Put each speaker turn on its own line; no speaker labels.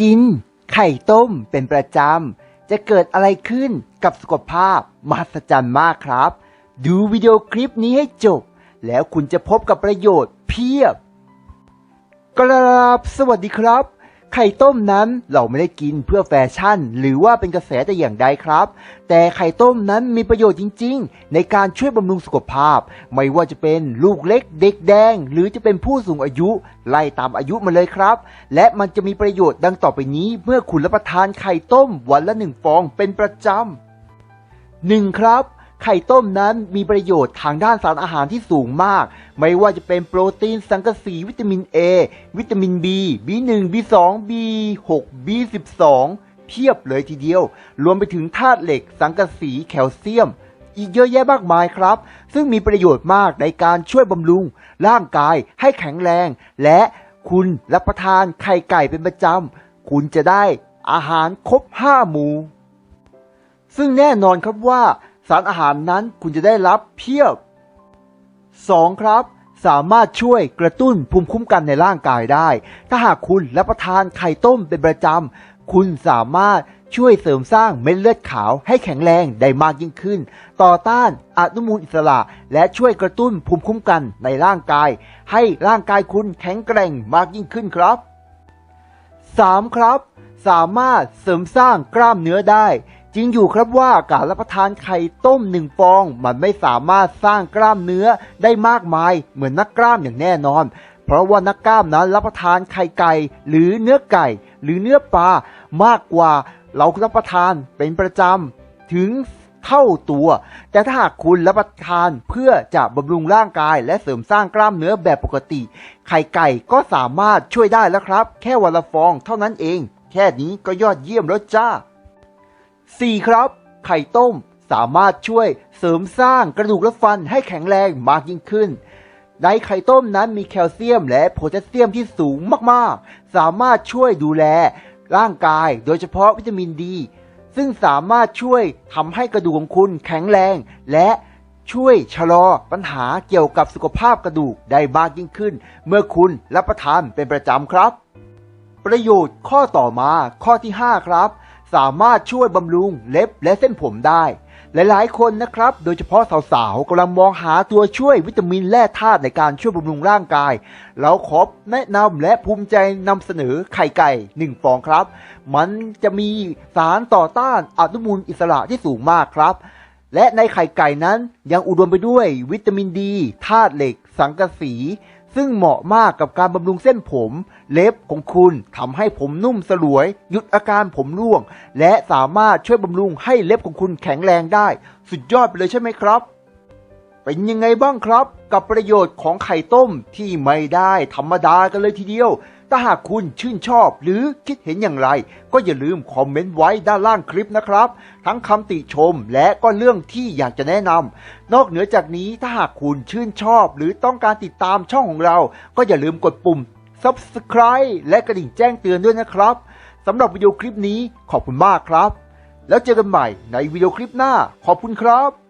กิน ไข่ต้มเป็นประจำ จะเกิดอะไรขึ้นกับสุขภาพ มหัศจรรย์มากครับ ดูวิดีโอคลิปนี้ให้จบ แล้วคุณจะพบกับประโยชน์เพียบกราบสวัสดีครับ ไข่ต้มนั้นเราไม่ได้กินเพื่อแฟชั่น หรือว่าเป็นกระแสแต่อย่างใดครับ แต่ไข่ต้มนั้นมีประโยชน์จริง ๆ ในการช่วยบำรุงสุขภาพ ไม่ว่าจะเป็นลูกเล็กเด็กแดง หรือจะเป็นผู้สูงอายุ ไล่ตามอายุมาเลยครับ และมันจะมีประโยชน์ดังต่อไปนี้ เมื่อคุณรับประทานไข่ต้มวันละหนึ่งฟองเป็นประจำหนึ่งครับ ไข่ต้มนั้นมีประโยชน์ทางด้านสารอาหารที่สูงมาก ไม่ว่าจะเป็นโปรตีนสังกะสีวิตามิน A วิตามิน B B1 B2 B6 B12 เพียบเลยทีเดียว รวมไปถึงธาตุเหล็ก สังกะสีแคลเซียม อีกเยอะแยะมากมายครับ ซึ่งมีประโยชน์มากในการช่วยบำรุง ร่างกายให้แข็งแรง และคุณรับประทานไข่ไก่เป็นประจำ คุณจะได้อาหารครบห้าหมู่ซึ่งแน่นอนครับว่า สารอาหารนั้นคุณจะได้รับเพียบ 2. ครับ สามารถช่วยกระตุ้นภูมิคุ้มกันในร่างกายได้ ถ้าหากคุณรับประทานไข่ต้มเป็นประจำ คุณสามารถช่วยเสริมสร้างเม็ดเลือดขาวให้แข็งแรงได้มากยิ่งขึ้น ต่อต้านอนุมูลอิสระ และช่วยกระตุ้นภูมิคุ้มกันในร่างกาย ให้ร่างกายคุณแข็งแกร่งมากยิ่งขึ้นครับ 3. ครับ สามารถเสริมสร้างกล้ามเนื้อได้ จริงอยู่ครับว่าการรับประทานไข่ต้มหนึ่งฟอง มันไม่สามารถสร้างกล้ามเนื้อได้มากมาย เหมือนนักกล้ามอย่างแน่นอน เพราะว่านักกล้ามนั้นรับประทานไข่ไก่หรือเนื้อไก่ หรือเนื้อปลามากกว่าเรารับประทานเป็นประจำถึงเท่าตัว แต่ถ้าหากคุณรับประทานเพื่อจะบำรุงร่างกาย และเสริมสร้างกล้ามเนื้อแบบปกติ ไข่ไก่ก็สามารถช่วยได้แล้วครับ แค่วันละฟองเท่านั้นเอง แค่นี้ก็ยอดเยี่ยมแล้วจ้า 4. ครับ ไข่ต้มสามารถช่วยเสริมสร้างกระดูกและฟันให้แข็งแรงมากยิ่งขึ้น ในไข่ต้มนั้นมีแคลเซียมและโพแทสเซียมที่สูงมากๆ สามารถช่วยดูแลร่างกายโดยเฉพาะวิตามินดี ซึ่งสามารถช่วยทำให้กระดูกของคุณแข็งแรง และช่วยชะลอปัญหาเกี่ยวกับสุขภาพกระดูกได้มากยิ่งขึ้น เมื่อคุณรับประทานเป็นประจำครับ ประโยชน์ข้อต่อมาข้อที่ 5 ครับ สามารถช่วยบำรุงเล็บและเส้นผมได้ หลายๆ คนนะครับ โดยเฉพาะสาวๆกำลังมองหาตัวช่วยวิตามินแร่ธาตุในการช่วยบำรุงร่างกาย เราขอแนะนำและภูมิใจนำเสนอไข่ไก่ 1 ฟองครับ มันจะมีสารต่อต้านอนุมูลอิสระที่สูงมากครับและในไข่ไก่นั้นยังอุดมไปด้วยวิตามินดีธาตุเหล็ก สังกะสี ซึ่งเหมาะมากกับการบำรุงเส้นผม เล็บของคุณทำให้ผมนุ่มสลวย หยุดอาการผมร่วง และสามารถช่วยบำรุงให้เล็บของคุณแข็งแรงได้ สุดยอดไปเลยใช่ไหมครับ เป็นยังไงบ้างครับ กับประโยชน์ของไข่ต้มที่ไม่ได้ธรรมดากันเลยทีเดียว ถ้าหากคุณชื่นชอบหรือคิดเห็นอย่างไร ก็อย่าลืมคอมเมนต์ไว้ด้านล่างคลิปนะครับ ทั้งคำติชมและก็เรื่องที่อยากจะแนะนำนอกเหนือจากนี้ถ้าหากคุณชื่นชอบ หรือต้องการติดตามช่องของเรา ก็อย่าลืมกดปุ่ม subscribe และกระดิ่งแจ้งเตือนด้วยนะครับสำหรับวิดีโอคลิปนี้ขอบคุณมากครับ แล้วเจอกันใหม่ในวิดีโอคลิปหน้าขอบคุณครับ